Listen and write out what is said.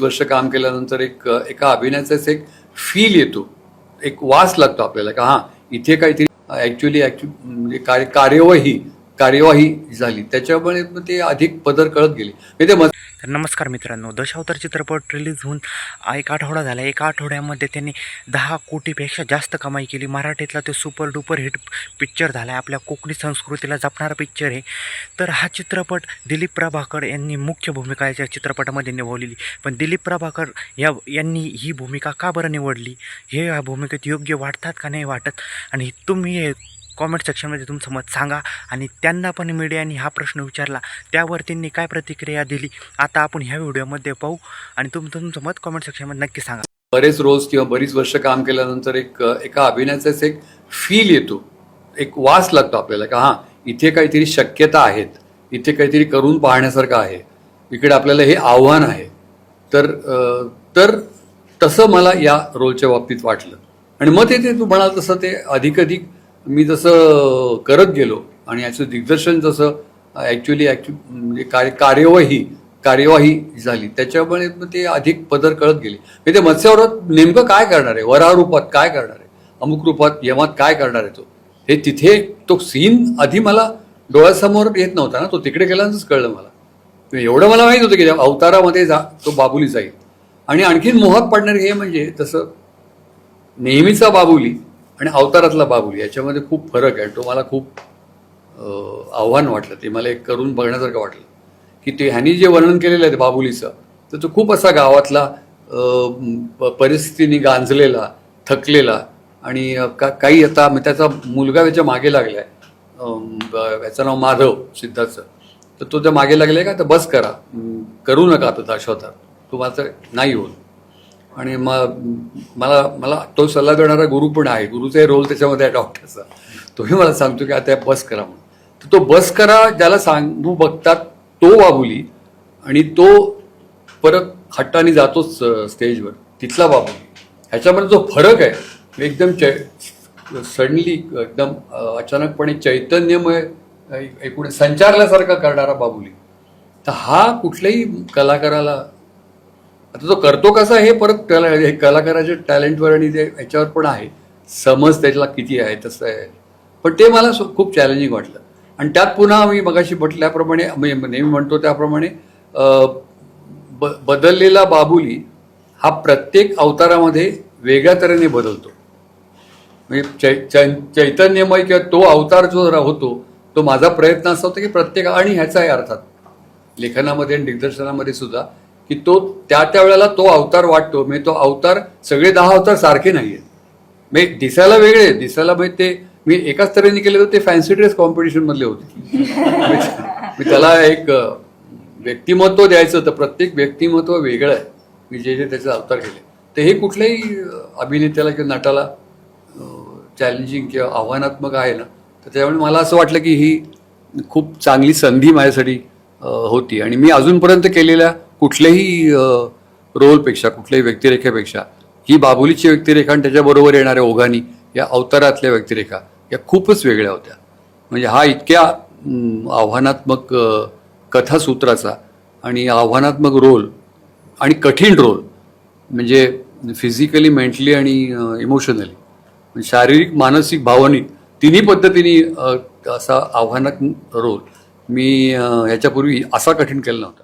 वर्ष काम केल्यानंतर एक एका अभिनयाचाच एक फील येतो. एक वास लागतो आपल्याला का हा इथे काहीतरी ऍक्च्युली म्हणजे कार्य कार्यवाही कार्यवाही झाली. त्याच्यामुळे ते अधिक पदर कळत गेले. म्हणजे ते तर नमस्कार मित्रांनो दशावतार चित्रपट रिलीज होऊन एक आठवडा झाला. एका आठवड्यामध्ये त्यांनी दहा कोटीपेक्षा जास्त कमाई केली. मराठीतला ते सुपर डुपर हिट पिक्चर झाला. आहे आपल्या कोकणी संस्कृतीला जपणारा पिक्चर आहे. तर हा चित्रपट दिलीप प्रभाकर यांनी मुख्य भूमिका याच्या चित्रपटामध्ये निभावलेली. पण दिलीप प्रभाकर या यांनी ही भूमिका का बरं निवडली? हे या भूमिकेत योग्य वाटतात का नाही वाटत? आणि तुम्ही हे कॉमेंट सेक्शनमध्ये तुमचं मत सांगा आणि त्यांना पण मीडियाने हा प्रश्न विचारला. त्यावर त्यांनी काय प्रतिक्रिया दिली? आता आपण ह्या व्हिडिओमध्ये पाहू आणि तुम तुमचं मत कॉमेंट सेक्शनमध्ये नक्की सांगा. बरेच रोज किंवा बरीच वर्ष काम केल्यानंतर एक एका अभिनयाचाच एक फील येतो. एक वास लागतो आपल्याला का हां इथे काहीतरी शक्यता आहेत. इथे काहीतरी करून पाहण्यासारखं आहे. इकडे आपल्याला हे आव्हान आहे. तर तर तसं मला या रोलच्या बाबतीत वाटलं. आणि मग ते ते तू म्हणाल तसं ते अधिक मी जसं करत गेलो आणि याचं दिग्दर्शन जसं ॲक्च्युली ॲक्च्यु म्हणजे कार्य कार्यवाही कार्यवाही झाली. त्याच्यामुळे मग ते अधिक पदर कळत गेले. म्हणजे ते मत्स्यावरात नेमकं काय करणार आहे? वराह रूपात काय करणार आहे? अमुक रूपात यमात काय करणार आहे तो? हे तिथे तो सीन आधी मला डोळ्यासमोर येत नव्हता ना. तो तिकडे गेल्यानंतरच कळलं मला. एवढं मला माहीत होतं की अवतारामध्ये जा तो बाबुली जाईल. आणि आणखीन मोहात पडणार हे म्हणजे तसं नेहमीचा बाबुली आणि अवतारातला बाबुली याच्यामध्ये खूप फरक आहे. तो मला खूप आव्हान वाटलं. ते मला एक करून बघण्यासारखं वाटलं की ते ह्यांनी जे वर्णन केलेलं आहे बाबुलीचं तर तो खूप असा गावातला प- परिस्थितीने गांजलेला थकलेला आणि का काही आता मग त्याचा मुलगा त्याच्यामागे लागलाय. आहे याचं नाव माधव सिद्धार्थचं तर तो त्या मागे लागलाय का? तर बस करा. करू नका आता दाशवतात तो माझं नाही होत. आणि मग मला मला तो सल्ला देणारा गुरु पण आहे. गुरुचा रोल त्याच्यामध्ये आहे डॉक्टरचा तोही मला सांगतो की आता बस करा म्हणून. तर तो बस करा ज्याला सांगू बघतात तो बाबुली आणि तो परत हट्टाने जातोच स्टेजवर तिथला बाबुली. ह्याच्यामध्ये जो फरक आहे म्हणजे एकदम चै सडनली एकदम अचानकपणे चैतन्यमय एकूण संचारल्यासारखा करणारा बाबुली. तर हा कुठल्याही कलाकाराला आता तो करतो कसा हे परत कला हे कलाकाराच्या टॅलेंटवर आणि ते ह्याच्यावर पण आहे. समज त्याला किती आहे तसं आहे. पण ते मला खूप चॅलेंजिंग वाटलं. आणि त्यात पुन्हा मी मगाशी म्हटल्याप्रमाणे नेहमी म्हणतो त्याप्रमाणे ब बदललेला बाबुली हा प्रत्येक अवतारामध्ये वेगळ्या तऱ्हेने बदलतो. म्हणजे चै चै- चैतन्यमय किंवा तो अवतार जो होतो तो माझा प्रयत्न असा होता की प्रत्येक आणि ह्याचा आहे अर्थात. लेखनामध्ये आणि दिग्दर्शनामध्ये सुद्धा की तो त्या त्या वेळेला तो अवतार वाटतो. म्हणजे तो अवतार सगळे दहा अवतार सारखे नाहीयेत. म्हणजे दिसायला वेगळे दिसायला म्हणजे ते मी एकाच तऱ्हेने केले तर ते फॅन्सी ड्रेस कॉम्पिटिशन मधले होते. मी त्याला एक व्यक्तिमत्व द्यायचं तर प्रत्येक व्यक्तिमत्व वेगळं आहे. मी जे जे त्याचे अवतार केले. तर हे कुठल्याही अभिनेत्याला किंवा नटाला चॅलेंजिंग किंवा आव्हानात्मक आहे ना तर त्यामुळे मला असं वाटलं की ही खूप चांगली संधी माझ्यासाठी होती. आणि मी अजूनपर्यंत केलेल्या कुठल्याही रोलपेक्षा कुठल्याही व्यक्तिरेखेपेक्षा ही बाबुलीची व्यक्तिरेखा आणि त्याच्याबरोबर येणाऱ्या ओघानी या अवतारातल्या व्यक्तिरेखा या खूपच वेगळ्या होत्या. म्हणजे हा इतक्या आव्हानात्मक कथासूत्राचा आणि आव्हानात्मक रोल आणि कठीण रोल म्हणजे फिजिकली मेंटली आणि इमोशनली म्हणजे शारीरिक मानसिक भावनिक तिन्ही पद्धतीने असा आव्हानात्मक रोल मी ह्याच्यापूर्वी असा कठीण केला नव्हता.